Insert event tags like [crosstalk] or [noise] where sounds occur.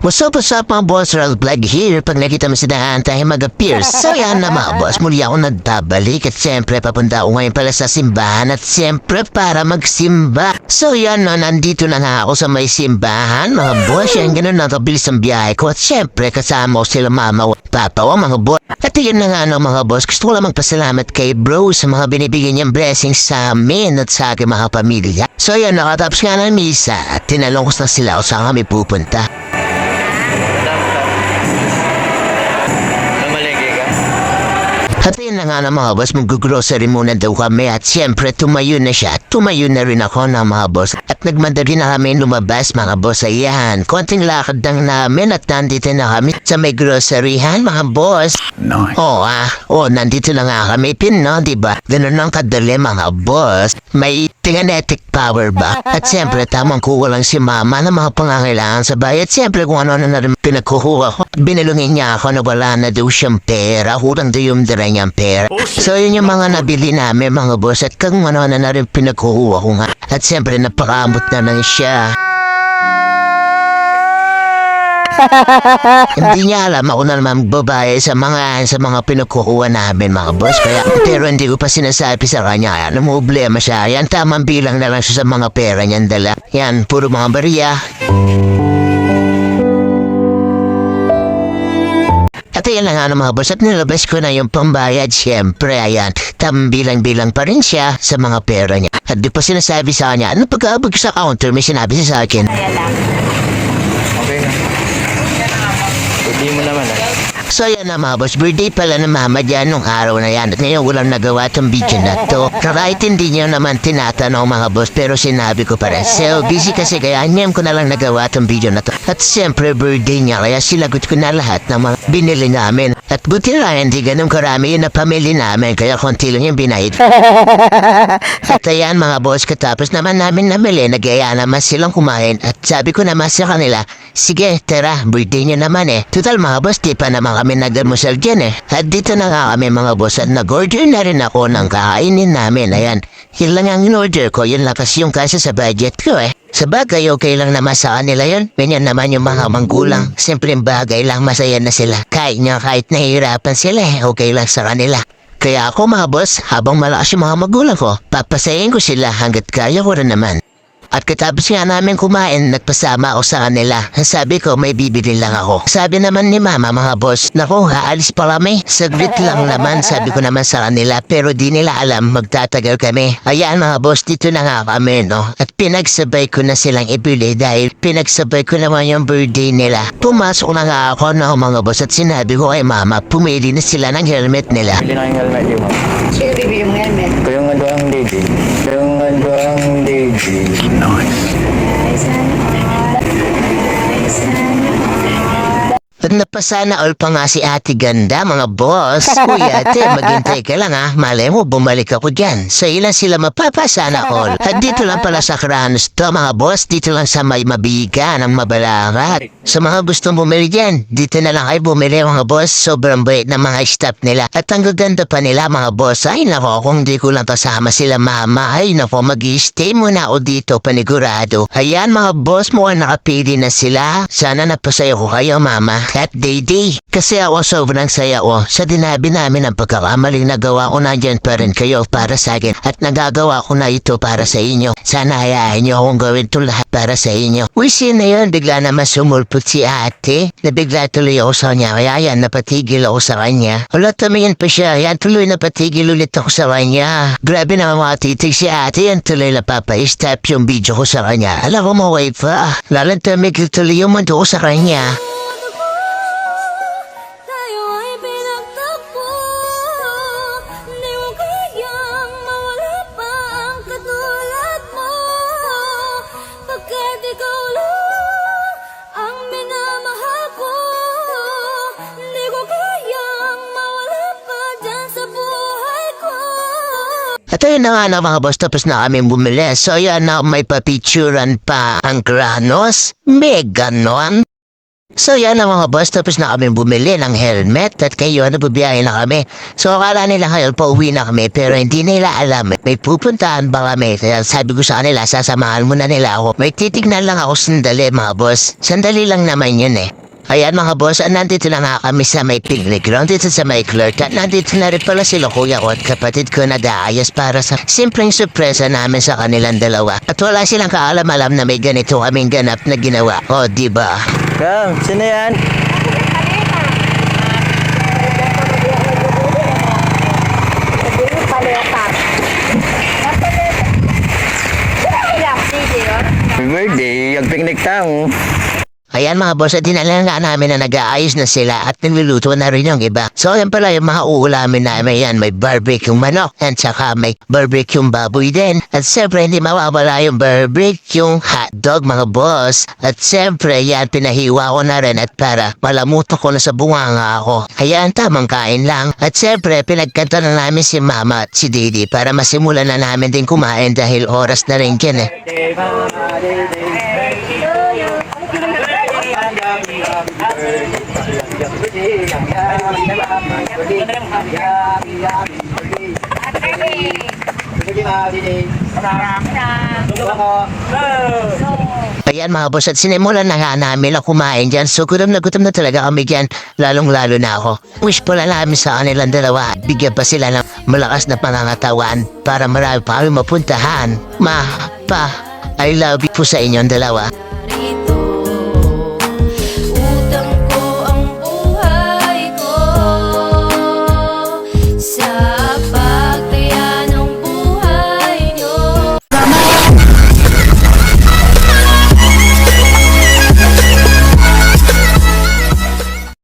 What's up, what's up mga boss? Ral Vlog here. Pag nakita mo si Daan tayo mag-appear. So yan na mga boss, muli ako nagtabalik at siyempre papunta ako ngayon pala sa simbahan at siyempre para magsimba. So yan no, nandito na nga ako sa may simbahan mga boss. Yan ganun na kabilis ang biyahe ko at siyempre kasama ko sila mama papa ko mga boss. At yun na nga no mga boss, gusto ko lang magpasalamat kay bro sa mga binibigyan niyang blessings sa amin at sa aking mga pamilya. So yan, nakatapos nga ng misa at tinalong ko na sila kung saan kami pupunta. Na nga na mga boss, mag-grocery muna daw kami at siyempre tumayo na siya. Tumayo na rin ako ng mga boss. At nagmadali na kami lumabas mga boss. Ayan, konting lakad lang namin at nandito na kami sa may groceryhan mga boss. Nice. Oo ah, oh, nandito na nga kami pin no, di ba? Ganun ang kadali mga boss. May kinetic power ba? At siyempre tamang kuha lang si mama ng mga pangangailangan sa bahay. At siyempre kung ano na rin pinagkukuha ko. Binilungin niya ako na wala na daw siyang pera. Hurang daw yung niyang pera. So yun yung mga nabili namin mga boss. At kung ano na na rin pinagkukuha ko nga. At siyempre napakamot na lang siya. [laughs] hindi niya alam ako na naman babae sa mga sa mga pinagkukuha namin mga boss. Kaya pero hindi ko pa sinasabi sa kanya yan ang problema siya. Yan tamang bilang na lang siya sa mga pera niyan dala. Yan puro mga bariya At yan na nga ng mga boss at nilabas ko na yung pambayad siyempre ayan tambilang-bilang pa rin siya sa mga pera niya at di pa sinasabi sa kanya ano pagkabag sa counter may sinabi siya sa akin Okay na. Hindi mo naman ah. So yan na mga boss, birthday pala ng mama dyan nung araw na yan at ngayon walang nagawa tong video na to. Kahit hindi niyo naman tinatanong mga boss pero sinabi ko para so busy kasi kaya ngayon ko na lang nagawa tong video na to. At siyempre birthday niya kaya silagot ko na lahat ng mga binili namin. At buti na hindi ganun karami yung napamili namin kaya konti lang yung binayad. [laughs] At ayan mga boss, katapos naman namin namili, nagaya naman silang kumain at sabi ko naman sa kanila, sige, tara, birthday niyo naman eh. Total mga boss, di pa naman kami nagdamusal dyan eh. At dito na nga kami mga boss at nag-order na rin ako ng kakainin namin. Ayan, yun lang ang in-order ko, yun lang kasi yung kasya sa budget ko eh. Sa bagay, okay lang naman sa kanila yun. Ganyan naman yung mga manggulang. Simpleng bagay lang, masaya na sila. Kahit nga kahit nahihirapan sila eh, okay lang sa kanila. Kaya ako mga boss, habang malakas yung mga magulang ko, papasayin ko sila hanggat kaya ko rin naman. At katapos nga namin kumain, nagpasama ako sa kanila. Sabi ko, may bibili lang ako. Sabi naman ni mama, mga boss, naku, haalis pa kami. Saglit lang naman, sabi ko naman sa kanila. Pero di nila alam, magtatagal kami. Ayan mga boss, dito na nga kami, no? At pinagsabay ko na silang ibili dahil pinagsabay ko naman yung birthday nila. Pumasok na nga ako, no, mga boss, at sinabi ko kay mama, pumili na sila ng helmet nila. Bili na yung helmet yung ma'am. At napasana all pa nga si ate ganda mga boss. Kuya ate, [laughs] maghintay ka lang ha. Malay mo, bumalik ako dyan. Sa ilan sila mapapasana all. At dito lang pala sa Kranos to mga boss. Dito lang sa may mabiga ng mabalangat. Sa mga gustong bumili dyan, dito na lang kayo bumili mga boss. Sobrang bait ng mga staff nila. At ang gaganda pa nila mga boss. Ay nako, kung di ko lang kasama sila mama. Ay nako, mag stay muna ako dito panigurado. Ayan mga boss, mukhang nakapili na sila. Sana napasaya ko kayo mama. At Dayday. Kasi ako sobrang saya ko. Sa dinabi namin ang pagkakamaling nagawa ko nandyan pa rin kayo para sa akin. At nagagawa ko na ito para sa inyo. Sana hayaan niyo akong gawin to lahat para sa inyo. Wisin na yun, bigla naman sumulpot si ate. Nabigla tuloy ako sa kanya. Kaya yan, napatigil ako sa kanya. Wala tumingin pa siya. Yan tuloy napatigil ulit ako sa kanya. Grabe na mga titig si ate. Yan tuloy napapa-stop yung video ko sa kanya. Alam ko maway pa. Lalang tumigil tuloy yung mundo ko sa kanya. At ayun na nga na mga boss, tapos na kami bumili. So yan na may papicturan pa ang Granos. May ganon. So yan ang mga boss, tapos na kami bumili ng helmet at kayo nabubiyahe na kami. So akala nila ngayon pauwi na kami pero hindi nila alam may pupuntahan ba kami. Kaya sabi ko sa kanila, sasamahan muna nila ako. May titignan lang ako sandali mga boss. Sandali lang naman yun eh. Ayan mga boss, nandito na nga kami sa may picnic ground dito sa may clerk at nandito na rin pala sila kuya ko at kapatid ko na daayos para sa simpleng sorpresa namin sa kanilang dalawa. At wala silang kaalam-alam na may ganito kaming ganap na ginawa. O, di ba? Kam, sino yan? Happy birthday, yung picnic tao. Ayan mga boss, at dinala nga namin na nag-aayos na sila at niluluto na rin yung iba. So yan pala yung mga uulamin namin yan. May barbecue manok at saka may barbecue baboy din. At siyempre hindi mawawala yung barbecue hotdog mga boss. At siyempre yan pinahiwa ko na rin at para malamuto ko na sa bunganga ako. Ayan tamang kain lang. At siyempre pinagkanta na namin si mama at si Didi para masimulan na namin din kumain dahil oras na rin yan eh. Ayan mga boss at sinimulan na nga namin na kumain dyan. So gutom na gutom na talaga kami dyan. Lalong lalo na ako. Wish pala namin sa kanilang dalawa. Bigyan pa sila ng malakas na pangangatawan para marami pa kami mapuntahan. Ma, pa, I love you po sa inyong dalawa.